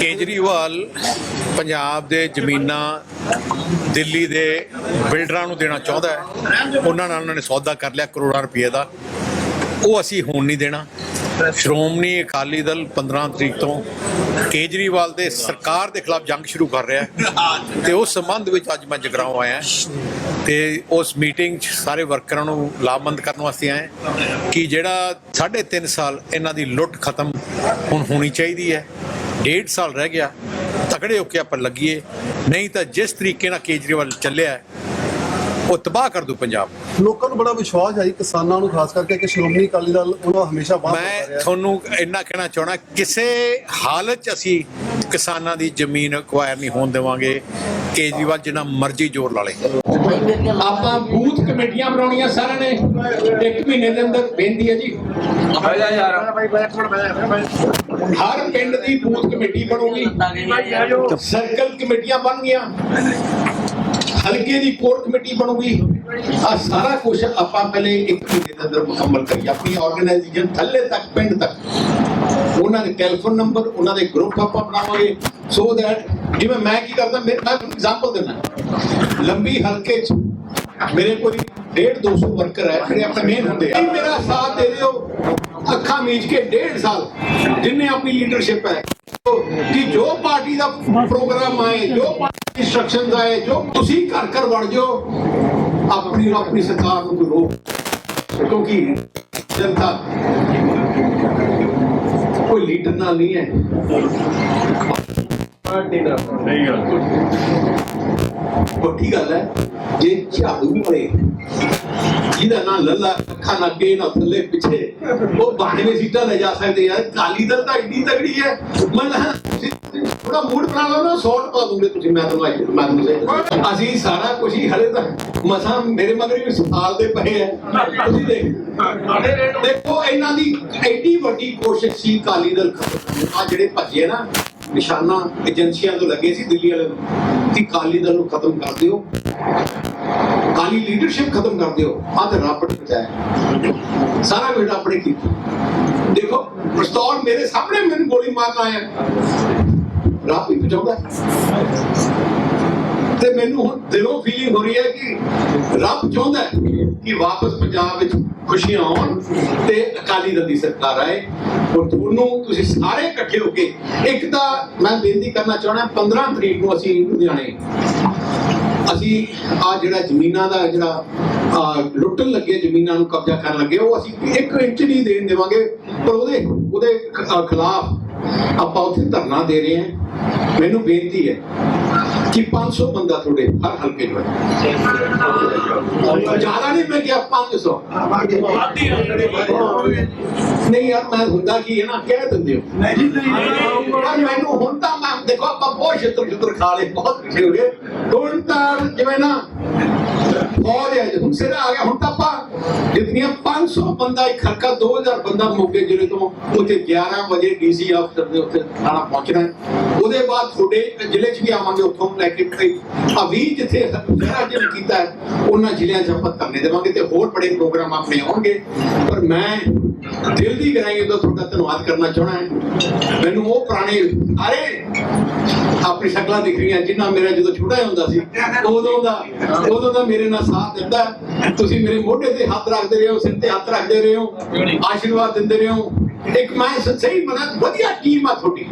ਕੇਜਰੀਵਾਲ ਪੰਜਾਬ ਦੇ ਜ਼ਮੀਨਾਂ ਦਿੱਲੀ ਦੇ ਬਿਲਡਰਾਂ ਨੂੰ ਦੇਣਾ ਚਾਹੁੰਦਾ ਹੈ। ਉਹਨਾਂ ਨਾਲ ਉਹਨਾਂ ਨੇ ਸੌਦਾ ਕਰ ਲਿਆ ਕਰੋੜਾਂ ਰੁਪਏ ਦਾ। ਉਹ ਅਸੀਂ ਹੁਣ ਨਹੀਂ ਦੇਣਾ। ਸ਼੍ਰੋਮਣੀ ਅਕਾਲੀ ਦਲ 15 ਤਰੀਕ ਤੋਂ ਕੇਜਰੀਵਾਲ ਦੇ ਸਰਕਾਰ ਦੇ ਖਿਲਾਫ ਜੰਗ ਸ਼ੁਰੂ ਕਰ ਰਿਹਾ ਹੈ। ਤੇ ਉਸ ਸੰਬੰਧ ਵਿੱਚ ਅੱਜ ਮੈਂ ਜਗਰਾਉਂ ਆਇਆ ਤੇ ਉਸ ਮੀਟਿੰਗ 'ਚ ਸਾਰੇ ਵਰਕਰਾਂ ਨੂੰ ਲਾਭਬੰਦ ਕਰਨ ਵਾਸਤੇ ਆਏ ਕਿ ਜਿਹੜਾ 3.5 ਸਾਲ ਇਹਨਾਂ ਦੀ ਲੁੱਟ ਖਤਮ ਹੁਣ ਹੋਣੀ ਚਾਹੀਦੀ ਹੈ। ਡੇਢ ਸਾਲ ਰਹਿ ਗਿਆ। ਤਕੜੇ ਹੋ ਕੇ ਆਪਾਂ ਲੱਗੀਏ। ਨਹੀਂ ਤਾਂ ਜਿਸ ਤਰੀਕੇ ਨਾਲ ਕੇਜਰੀਵਾਲ ਚੱਲਿਆ ਉਹ ਤਬਾਹ ਕਰ ਦੂ ਪੰਜਾਬ। ਲੋਕਾਂ ਨੂੰ ਬੜਾ ਵਿਸ਼ਵਾਸ ਹੈ ਜੀ, ਕਿਸਾਨਾਂ ਨੂੰ ਖਾਸ ਕਰਕੇ ਕਿ ਸ਼੍ਰੋਮਣੀ ਅਕਾਲੀ ਦਲ ਉਹਨਾਂ ਹਮੇਸ਼ਾ ਬਾਹਰ ਮੈਂ ਤੁਹਾਨੂੰ ਇੰਨਾ ਕਹਿਣਾ ਚਾਹਣਾ ਕਿਸੇ ਹਾਲਤ 'ਚ ਅਸੀਂ ਕਿਸਾਨਾਂ ਦੀ ਜ਼ਮੀਨ ਅਕਵਾਇਰ ਨਹੀਂ ਹੋਣ ਦੇਵਾਂਗੇ। ਕੇਜਰੀਵਾਲ ਜਿੰਨਾ ਮਰਜ਼ੀ ਜ਼ੋਰ ਲਾ ਲੇ। ਆਪਾਂ ਬੂਥ ਕਮੇਟੀਆਂ ਬਣਾਉਣੀਆਂ ਸਾਰਿਆਂ ਨੇ। ਇੱਕ ਮਹੀਨੇ ਦੇ ਅੰਦਰ ਬੇਨਤੀ ਹੈ ਜੀ। ਹਰ ਪਿੰਡ ਦੀ ਬੂਥ ਕਮੇਟੀ ਬਣੂਗੀ। ਸਰਕਲ ਕਮੇਟੀਆਂ ਬਣਗੀਆਂ ਹਲਕੇ ਦੀ ਕੋਰ ਕਮੇਟੀ ਬਣੂਗੀ। ਆ ਸਾਰਾ ਕੁਝ ਆਪਾਂ ਪਹਿਲੇ ਇੱਕ ਮਹੀਨੇ ਦੇ ਅੰਦਰ ਮੁਕੰਮਲ ਕਰੀਏ। ਆਪਣੀ ਆਰਗੇਨਾਈਜੇਸ਼ਨ ਥੱਲੇ ਤੱਕ, ਪਿੰਡ ਤੱਕ। ਉਹਨਾਂ ਦੇ ਟੈਲੀਫੋਨ ਨੰਬਰ ਉਹਨਾਂ ਦੇ ਗਰੁੱਪ ਆਪਾਂ ਬਣਾਵਾਂਗੇ। ਸੋ ਦੈਟ ਜਿਵੇਂ ਮੈਂ ਕੀ ਕਰਦਾ, ਮੈਂ ਮੈਂ ਐਗਜ਼ਾਮਪਲ ਦਿੰਦਾ। ਲੰਬੀ ਹਲਕੇ ਚ ਮੇਰੇ ਕੋਲ 1.5 200 ਵਰਕਰ ਹੈ ਜਿਹੜੇ ਆਪਣੇ ਮੇਨ ਹੁੰਦੇ ਆ। ਮੇਰਾ ਸਾਥ ਦੇ ਦਿਓ। ਅੱਖਾਂ ਮੀਚ ਕੇ ਡੇਢ ਸਾਲ ਜਿੰਨੇ ਆਪਣੀ ਲੀਡਰਸ਼ਿਪ ਹੈ। ਕਿ ਜੋ ਪਾਰਟੀ ਦਾ ਪ੍ਰੋਗਰਾਮ ਆਏ, ਜੋ ਪਾਰਟੀ ਇੰਸਟਰਕਸ਼ਨਸ ਆਏ, ਜੋ ਤੁਸੀਂ ਘਰ ਘਰ ਵੜ ਜਾਓ, ਆਪਣੀ ਆਪਣੀ ਸਰਕਾਰ ਨੂੰ ਕੋਈ ਰੋਕ ਕਿਉਂਕਿ ਜਨਤਾ ਕੋਈ ਲੀਡਰ ਨਾਲ ਨਹੀਂ ਹੈ। ਵੱਡੀ ਗੱਲ ਹੈ ਜੇ ਝਾੜੂ ਵੀ ਪੜੇ ਜਿਹਦਾ ਨਾਂ ਲੱਲਾ ਅੱਖਾਂ ਨਾ ਅੱਗੇ ਨਾ ਥੱਲੇ ਪਿੱਛੇ ਉਹ 92 ਸੀਟਾਂ ਲੈ ਜਾ ਸਕਦੇ ਯਾਰ ਕਾਲੀ ਦਲ ਤਾਂ ਇੰਨੀ ਤਗੜੀ ਹੈ। ਮੈਂ ਥੋੜਾ ਮੂਡ ਬਣਾ ਲਓ ਨਾ ਸੌਟ ਪਾ ਦੂੰਗੇ ਤੁਸੀਂ ਮੈਂ ਤੁਹਾਨੂੰ ਅੱਜ ਮੈਂ ਤੁਹਾਨੂੰ। ਅਸੀਂ ਸਾਰਾ ਕੁਝ ਹੀ ਹਲੇ ਤਾਂ ਮਸਾਂ ਮੇਰੇ ਮਗਰ ਵੀ ਸਾਲ ਦੇ ਪਏ ਹੈ ਤੁਸੀਂ ਦੇਖ ਦੇਖੋ ਇਹਨਾਂ ਦੀ ਐਡੀ ਵੱਡੀ ਕੋਸ਼ਿਸ਼ ਸੀ ਕਾਲੀ ਦਲ ਆ ਜਿਹੜੇ ਭੱਜੇ ਨਾ ਨਿਸ਼ਾਨਾ ਏਜੰਸੀਆਂ ਤੋਂ ਲੱਗੇ ਸੀ ਦਿੱਲੀ ਵਾਲੇ ਕਿ ਕਾਲੀ ਦਲ ਨੂੰ ਖਤਮ ਕਰ ਦਿਓ। ਕਾਲੀ ਲੀਡਰਸ਼ਿਪ ਖਤਮ ਕਰ ਦਿਓ। ਆ ਤੇ ਰੱਬ ਨੇ ਬਚਾਇਆ। ਸਾਰਾ ਵੇੜਾ ਆਪਣੇ ਕੀਤੀ ਦੇਖੋ, ਪਿਸਤੌਲ ਮੇਰੇ ਸਾਹਮਣੇ, ਮੈਨੂੰ ਗੋਲੀ ਮਾਰਨ ਆਇਆ। ਰੱਬ ਹੀ ਬਚਾਉਂਦਾ ਤੇ ਮੈਨੂੰ ਦਿਲੋਂ ਫੀਲਿੰਗ ਹੋ ਰਹੀ ਹੈ ਕਿ ਰੱਬ ਚਾਹੁੰਦਾ ਹੈ ਕਿ ਵਾਪਸ ਪੰਜਾਬ ਵਿੱਚ ਖੁਸ਼ੀਆਂ ਆਉਣ ਤੇ ਅਕਾਲੀ ਦਲ ਦੀ ਸਰਕਾਰ ਆਏ। ਔਰ ਤੁਹਾਨੂੰ ਤੁਸੀਂ ਸਾਰੇ ਇਕੱਠੇ ਹੋ ਕੇ ਇੱਕ ਤਾਂ ਮੈਂ ਬੇਨਤੀ ਕਰਨਾ ਚਾਹਣਾ 15 ਤਰੀਕ ਨੂੰ ਅਸੀਂ ਲੁਧਿਆਣੇ ਅਸੀਂ ਆ ਜਿਹੜਾ ਜ਼ਮੀਨਾਂ ਦਾ ਜਿਹੜਾ ਲੁੱਟਣ ਲੱਗੇ, ਜ਼ਮੀਨਾਂ ਨੂੰ ਕਬਜ਼ਾ ਕਰਨ ਲੱਗੇ, ਉਹ ਅਸੀਂ ਇੱਕ ਇੰਚ ਨਹੀਂ ਦੇਣ ਦੇਵਾਂਗੇ, ਪਰ ਉਹਦੇ ਉਹਦੇ ਖਿਲਾਫ ਆਪਾਂ ਉੱਥੇ ਧਰਨਾ ਦੇ ਰਹੇ ਹਾਂ। ਮੈਨੂੰ ਬੇਨਤੀ ਹੈ ਕਿ 500 ਬੰਦਾ ਤੁਹਾਡੇ ਹਰ ਹਲਕੇ ਹੈ ਜ਼ਿਆਦਾ ਨਹੀਂ ਮੈਂ ਕਿਹਾ 500 ਨਹੀਂ ਯਾਰ ਮੈਂ ਹੁੰਦਾ ਕੀ ਹੈ ਨਾ ਕਹਿ ਦਿੰਦੇ ਹੋ। ਨਹੀਂ ਪਰ ਮੈਨੂੰ ਹੁਣ ਤਾਂ ਮੈਂ ਦੇਖੋ ਆਪਾਂ ਬਹੁਤ ਛਿੱਤਰ ਛਿੱਤਰ ਖਾ ਲਏ ਬਹੁਤ ਹੋ ਗਏ ਹੁਣ ਤਾਂ ਜਿਵੇਂ ਨਾ ਬਹੁਤ ਹੈ ਹੁਣ ਸਿਰ ਆ ਗਿਆ ਹੁਣ ਤਾਂ ਆਪਾਂ ਜਿਤਨੀਆਂ 500 ਬੰਦਾ ਇੱਕ ਹਲਕਾ 2000 ਬੰਦਾ ਮੋਗੇ ਜ਼ਿਲ੍ਹੇ ਤੋਂ ਉੱਥੇ 11 ਵਜੇ ਡੀਸੀ ਅਫਸਰ ਦੇ ਉੱਤੇ ਥਾਣਾ ਪਹੁੰਚਣਾ ਉਹਦੇ ਬਾਅਦ ਤੁਹਾਡੇ ਜ਼ਿਲ੍ਹੇ 'ਚ ਵੀ ਆਵਾਂਗੇ ਉੱਥੋਂ ਲੈ ਕੇ ਆ 20 ਜਿੱਥੇ ਜਿਹੜਾ ਜਿਹਨੇ ਕੀਤਾ ਹੈ, ਉਹਨਾਂ ਜ਼ਿਲ੍ਹਿਆਂ 'ਚ ਆਪਾਂ ਧਰਨੇ ਦੇਵਾਂਗੇ ਤੇ ਹੋਰ ਬੜੇ ਪ੍ਰੋਗਰਾਮ ਆਪਣੇ ਆਉਣਗੇ। ਪਰ ਮੈਂ ਦਿਲ ਦੀ ਗਹਿਰਾਈਆਂ ਤੋਂ ਤੁਹਾਡਾ ਧੰਨਵਾਦ ਕਰਨਾ ਚਾਹਣਾ ਮੈਨੂੰ ਉਹ ਪੁਰਾਣੇ ਅਰੇ ਆਪਣੀ ਸ਼ਕਲਾਂ ਦਿਖ ਰਹੀਆਂ ਜਿੰਨਾ ਮੇਰਾ ਜਦੋਂ ਛੋਟਾ ਹੁੰਦਾ ਸੀ ਉਦੋਂ ਦਾ ਉਦੋਂ ਦਾ ਮੇਰੇ ਨਾਲ ਸਾਥ ਦਿੰਦਾ ਤੁਸੀਂ ਮੇਰੇ ਮੋਢੇ ਤੇ ਹੱਥ ਰੱਖਦੇ ਰਹੇ ਹੋ ਸਿਰ ਤੇ ਹੱਥ ਰੱਖਦੇ ਰਹੇ ਆਸ਼ੀਰਵਾਦ ਦਿੰਦੇ ਰਹੇ। ਇੱਕ ਮੈਂ ਸਹੀ ਮਨਾਂ ਵਧੀਆ ਟੀਮ ਆ ਤੁਹਾਡੀ।